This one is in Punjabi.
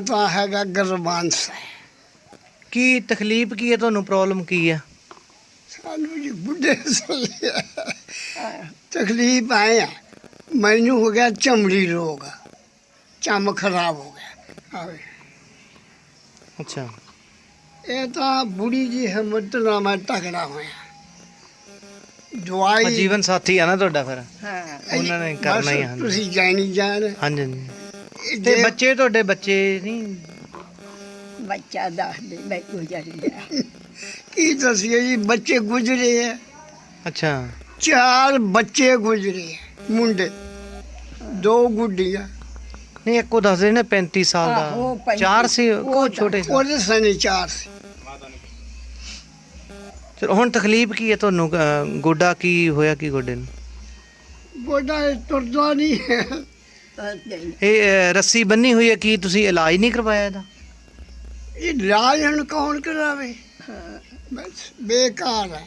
ਤਾਂ ਹੈਗਾ ਗਰਬਾਂਸ ਕੀ ਤਕਲੀਫ ਕੀ ਹੈ? ਤੁਹਾਨੂੰ ਪ੍ਰੋਬਲਮ ਕੀ ਹੈ? ਸਾਨੂੰ ਜੀ ਬੁੱਢੇ ਸੋਲਿਆ ਤਕਲੀਫ ਆਏ ਆ। ਮੈਨੂੰ ਹੋ ਗਿਆ ਚਮੜੀ ਰੋਗ। ਚਮ ਖਰਾਬ ਹੋ ਗਿਆ। ਆਵੇ। ਅੱਛਾ। ਇਹ ਤਾਂ ਬੁੜੀ ਜੀ ਹਿੰਮਤ ਨਾਲ ਮੈਂ ਤਕੜਾ ਹੋਇਆ। ਦਵਾਈ ਜੀਵਨ ਸਾਥੀ ਆ ਨਾ ਤੁਹਾਡਾ ਫਿਰ। ਹਾਂ, ਉਹਨਾਂ ਨੇ ਕਰਨਾ ਹੀ ਆ। ਤੁਸੀਂ ਜਾਣੀ ਜਾਣ। ਹਾਂਜੀ ਹਾਂਜੀ। ਤੇ ਜੇ- ਬੱਚੇ ਤੁਹਾਡੇ ਬੱਚੇ ਨਹੀਂ? ਬੱਚਾ ਦੱਸ ਦੇ ਮੈਂ ਗੁਜ਼ਰ ਗਿਆ। ਕੀ ਦੱਸੀਏ ਜੀ ਬੱਚੇ ਗੁਜਰੇ ਆ। ਅੱਛਾ। ਚਾਰ ਬੱਚੇ ਗੁਜਰੇ ਮੁੰਡੇ। ਦੋ ਗੁੱਡੀਆਂ। ਨਹੀਂ ਇੱਕੋ ਦੱਸਦੇ ਨੇ 35 ਸਾਲ ਆਹੋ, ਦਾ 35 ਚਾਰ ਸੀ ਉਹ ਤਾਂ- ਛੋਟੇ ਸੀ। ਉਹਦੇ ਸਨੇ ਚਾਰ ਸੀ। ਚਲੋ ਹੁਣ ਤਕਲੀਫ ਕੀ ਹੈ ਤੁਹਾਨੂੰ? ਅਹ, ਗੋਡਾ ਕੀ ਹੋਇਆ ਕੀ ਗੋਡੇ ਨੂੰ? ਗੋਡਾ ਇਹ ਤੁਰਦਾ ਨਹੀਂ ਹੈ। ਬਸ ਨਹੀਂ ਇਹ ਰੱਸੀ ਬੰਨੀ ਹੋਈ ਹੈ ਕੀ ਤੁਸੀਂ ਇਲਾਜ ਨਹੀਂ ਕਰਵਾਇਆ ਇਹਦਾ? ਇਹ ਇਲਾਜ ਹੁਣ ਕੌਣ ਕਰਾਵੇ? ਬਸ ਬੇਕਾਰ ਹੈ।